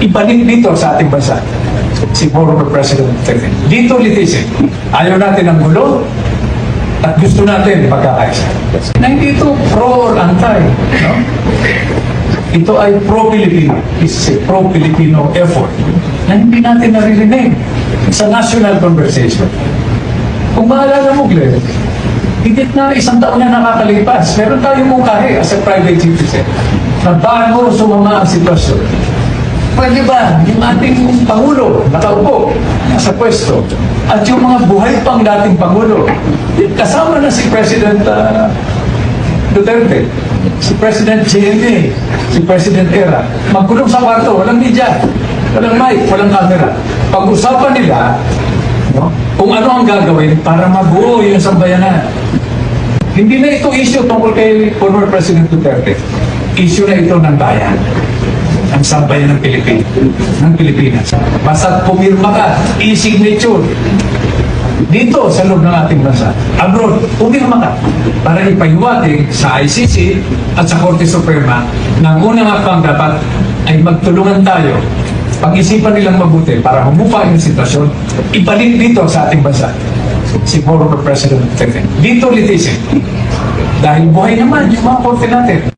ibalik dito sa ating bansa si former President Duterte. Dito litisin. Ayaw natin ng gulo at gusto natin pagkakaisa. Na hindi ito pro or anti. No? Ito ay pro-Filipino. Is a pro-Filipino effort na hindi natin naririnig sa national conversation. Kung maalala mo, Glenn, higit na isang taon na nakakalipas, meron tayong mungkahi as a private citizen na bago sumama ang sitwasyon. Pwede ba yung ating Pangulo nakaupo sa pwesto at yung mga buhay pang dating Pangulo kasama na si President ah, Duterte, si President JNA, si President Era, magkulong sa kwarto, walang media, walang mic, walang camera. Pag-usapan nila no, kung ano ang gagawin para mabuo yung sambayanan. Hindi na ito issue tungkol kay former President Duterte. Issue na ito ng bayan ang sambayan ng Pilipinas. Ng Pilipinas. Basta pumirma ka, e-signature, dito sa loob ng ating bansa, abroad, pumirma ka para ipayuwatig sa ICC at sa Korte Suprema na ang unang akbang dapat ay magtulungan tayo pag-isipan nilang mabuti para humupa yung sitwasyon, ibalik dito sa ating bansa si former President Duterte. Dito litisin. Dahil buhay naman yung mga korte natin.